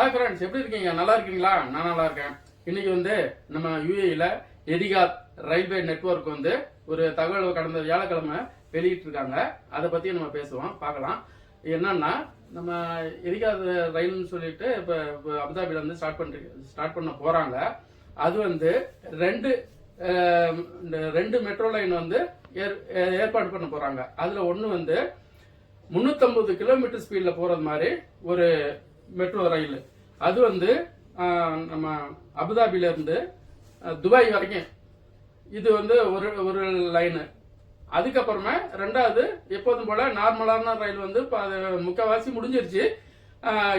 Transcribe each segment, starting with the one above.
Hi friends எப்படி இருக்கீங்க? நல்லா இருக்கீங்களா? நான் நல்லா இருக்கேன். இன்னைக்கு வந்து நம்ம யூஏயில் எதிகார் ரயில்வே நெட்வொர்க் வந்து ஒரு தகவல் கடந்த வியாழக்கிழமை வெளியிட்டிருக்காங்க. அதை பற்றி நம்ம பேசுவோம் பார்க்கலாம். என்னன்னா நம்ம எதிகார் ரயில்னு சொல்லிட்டு இப்போ அபுதாபில வந்து ஸ்டார்ட் பண்ணி ஸ்டார்ட் பண்ண போகிறாங்க அது வந்து ரெண்டு இந்த ரெண்டு மெட்ரோ லைன் வந்து ஏற்- ஏற்பாடு பண்ண போகிறாங்க அதில் ஒன்று வந்து முந்நூற்றம்பது கிலோமீட்டர் ஸ்பீடில் போகிறது மாதிரி ஒரு மெட்ரோ ரயில். அது வந்து நம்ம அபுதாபியிலேருந்து துபாய் வரைக்கும். இது வந்து ஒரு ஒரு லைனு அதுக்கப்புறமா ரெண்டாவது எப்போதும் போல நார்மலான ரயில் வந்து இப்போ அது முக்கால்வாசி முடிஞ்சிருச்சு.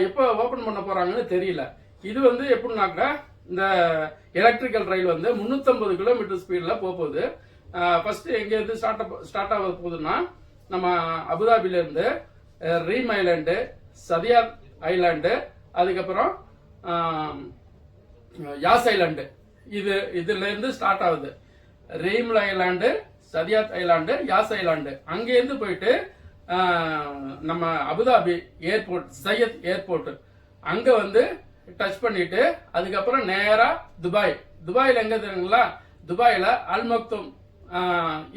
எப்போ ஓப்பன் பண்ண போகிறாங்கன்னு தெரியல. இது வந்து எப்படின்னாக்கா இந்த எலக்ட்ரிக்கல் ரயில் வந்து முந்நூற்றம்பது கிலோமீட்டர் ஸ்பீடில் போகுது. ஃபஸ்ட்டு எங்கேருந்து ஸ்டார்ட் ஸ்டார்ட் ஆக போகுதுன்னா நம்ம அபுதாபிலேருந்து ரீம் ஐலாண்டு சதியாத் ஐலாண்டு அதுக்கப்புறம் யாஸ் ஐலாண்டு இது இதுலேருந்து ஸ்டார்ட் ஆகுது. Reem island Saadiyat island Yas island அங்கேருந்து போயிட்டு நம்ம அபுதாபி ஏர்போர்ட் சையத் ஏர்போர்ட் அங்கே வந்து டச் பண்ணிட்டு அதுக்கப்புறம் நேராக துபாய் துபாயில் எங்கே தெரியுங்களா? துபாயில் அல்மக்தும்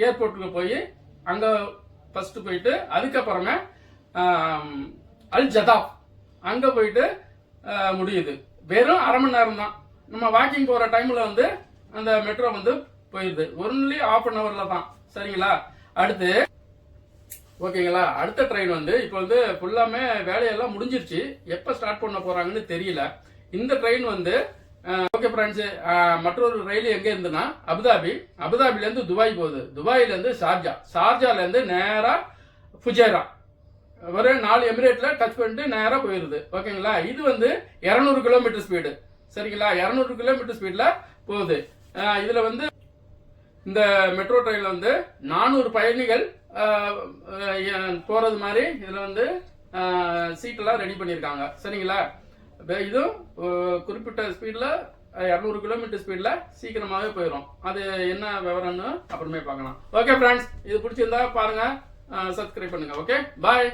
ஏர்போர்ட்டுக்கு போய் அங்கே ஃபஸ்ட்டு போயிட்டு அதுக்கப்புறமே அல் ஜதாப் அங்கே போயிட்டு முடியுது. வெறும் அரை மணி நேரம் தான். நம்ம வாக்கிங் போகிற டைமில் வந்து அந்த மெட்ரோ வந்து போயிடுது ஒன்லி ஆஃப் அன் அவரில் தான். சரிங்களா? அடுத்து ஓகேங்களா? அடுத்த ட்ரெயின் வந்து இப்போ வந்து ஃபுல்லாமே வேலையெல்லாம் முடிஞ்சிருச்சு. எப்போ ஸ்டார்ட் பண்ண போகிறாங்கன்னு தெரியல. இந்த ட்ரெயின் வந்து ஓகே ஃப்ரெண்ட்ஸ் மற்றொரு ரயில் எங்கே இருந்துன்னா அபுதாபி. அபுதாபிலேருந்து துபாய் போகுது. துபாயிலேருந்து ஷார்ஜா. ஷார்ஜாலேருந்து நேராக ஃபுஜேரா ஒரு நாலு எமிரேட்டில் டச் பண்ணிட்டு நேராக போயிடுது ஓகேங்களா? இது வந்து 200 கிலோமீட்டர் ஸ்பீடு சரிங்களா? 200 கிலோமீட்டர் ஸ்பீடில் போகுது. இதில் வந்து இந்த மெட்ரோ ட்ரெயின்ல வந்து நானூறு பயணிகள் போகிறது மாதிரி இதில் வந்து சீட்டெல்லாம் ரெடி பண்ணியிருக்காங்க சரிங்களா? இதுவும் குறிப்பிட்ட ஸ்பீடில் இரநூறு கிலோமீட்டர் ஸ்பீடில் சீக்கிரமாகவே போயிடும் அது என்ன விவரம்னு அப்புறமே பார்க்கலாம். ஓகே ஃப்ரெண்ட்ஸ் இது பிடிச்சிருந்தா பாருங்கள் சப்ஸ்கிரைப் பண்ணுங்கள் ஓகே பாய்